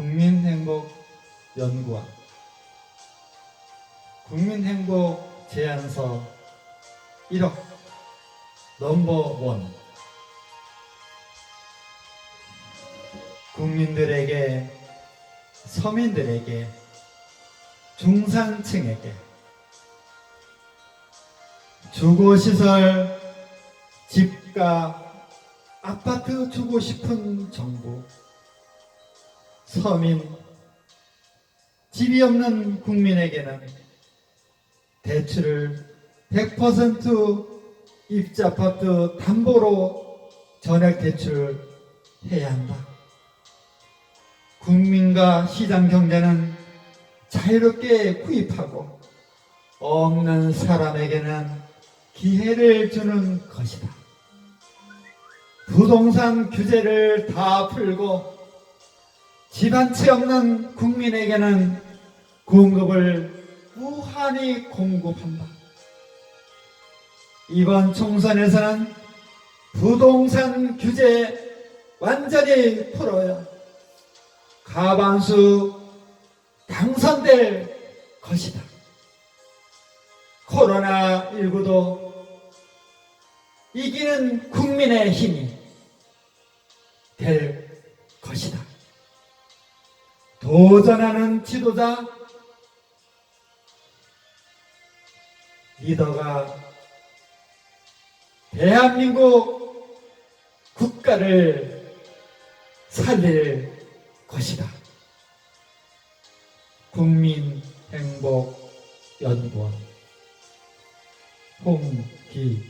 국민행복연구원. 국민행복 제안서 1억 넘버원. 국민들에게 서민들에게 중산층에게 주거시설 집과 아파트 주고 싶은 정부 서민 집이 없는 국민에게는 대출을 100% 입주아파트 담보로 전액 대출을 해야 한다. 국민과 시장 경제는 자유롭게 구입하고 없는 사람에게는 기회를 주는 것이다. 부동산 규제를 다 풀고 집한채 없는 국민에게는 공급을 무한히 공급한다. 이번 총선에서는 부동산 규제 완전히 풀어야 가반수 당선될 것이다. 코로나19도 이기는 국민의 힘이 될 것이다. 도전하는 지도자, 리더가 대한민국 국가를 살릴 것이다. 국민행복연구원 홍기